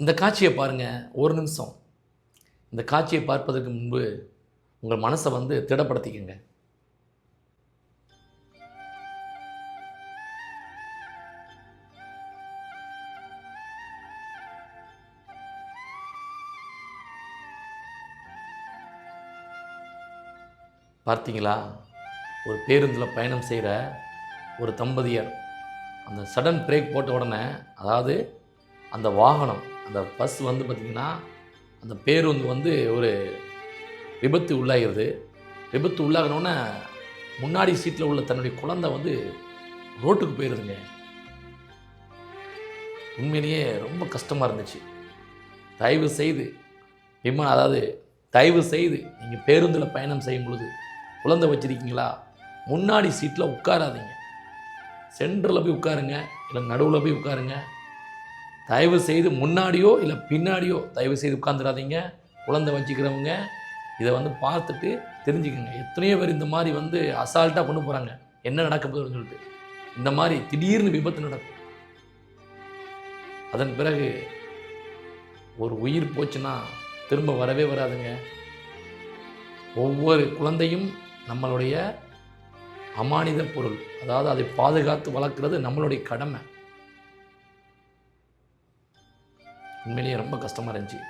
இந்த காட்சியை பாருங்கள் ஒரு நிமிஷம். இந்த காட்சியை பார்ப்பதற்கு முன்பு உங்கள் மனசை வந்து திடப்படுத்திக்கங்க. பார்த்தீங்களா? ஒரு பேருந்தில் பயணம் செய்கிற ஒரு தம்பதியர் அந்த சடன் பிரேக் போட்ட உடனே அதாவது அந்த வாகனம் அந்த பஸ் வந்து பார்த்திங்கன்னா அந்த பேருந்து வந்து ஒரு விபத்து உள்ளாகிறது விபத்து உள்ளாகினோடனே முன்னாடி சீட்டில் உள்ள தன்னுடைய குழந்தை வந்து ரோட்டுக்கு போயிருதுங்க. உண்மையிலேயே ரொம்ப கஷ்டமாக இருந்துச்சு. தயவு செய்து விமான அதாவது தயவு செய்து நீங்கள் பேருந்தில் பயணம் செய்யும் பொழுது குழந்தை வச்சுருக்கீங்களா? முன்னாடி சீட்டில் உட்காராதீங்க. சென்டரில் போய் உட்காருங்க. இல்லை நடுவில் போய் உட்காருங்க. தயவு செய்து முன்னாடியோ இல்லை பின்னாடியோ தயவு செய்து உட்காந்துடாதீங்க குழந்தை வச்சுக்கிறவங்க இதை வந்து பார்த்துட்டு தெரிஞ்சுக்கோங்க. எத்தனையோ பேர் இந்த மாதிரி வந்து அசால்ட்டாக கொண்டு போகிறாங்க என்ன நடக்க போகுதுன்னு சொல்லிட்டு. இந்த மாதிரி திடீர்னு விபத்து நடக்கும். அதன் பிறகு ஒரு உயிர் போச்சுன்னா திரும்ப வரவே வராதுங்க. ஒவ்வொரு குழந்தையும் நம்மளுடைய அமானித பொருள். அதாவது அதை பாதுகாத்து வளர்க்குறது நம்மளுடைய கடமை. உண்மையிலேயே ரொம்ப கஷ்டமாக இருந்துச்சு.